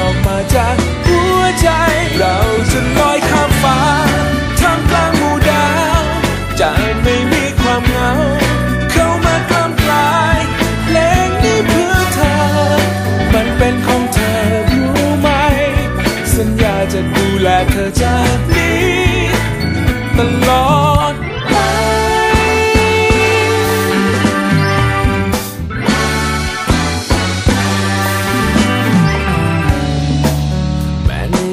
ออกมาจากหัวใจ เราจะลอยข้ามฟ้าท่ามกลางหมู่ดาวจะไม่มีความเหงา เข้ามากล้ำกลายเพลงนี้เพื่อเธอ มันเป็นของเธอรู้ไหม สัญญาจะดูแลเธอจ้า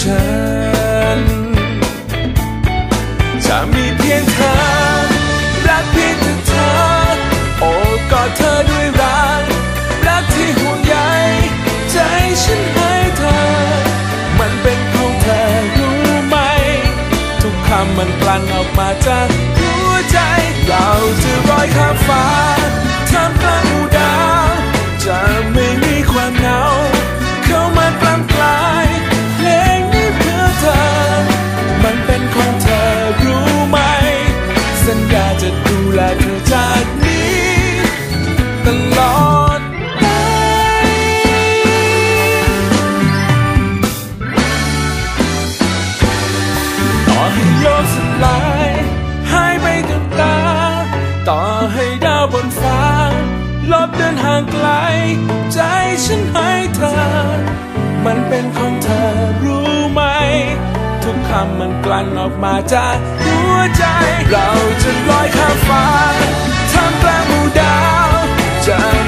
ฉัน จะมีเพียงเธอ รักเพียงแต่เธอ โอบกอดเธอด้วยรัก รักที่ห่วงใยใจฉันให้เธอ มันเป็นของเธอรู้ไหม ทุกคำมันกลั่นออกมาจากหัวใจ เราจะลอยข้ามฟ้า อให้โลกสลายหายไปกับตา ต่อให้ดาวบนฟ้า ลบเดินห่างไกล ใจฉันให้เธอ มันเป็นของเธอรู้ไหม ทุกคำมันกลั่นออกมาจากหัวใจ เราจะลอยข้ามฟ้าทำกลางหมู่ดาวจะ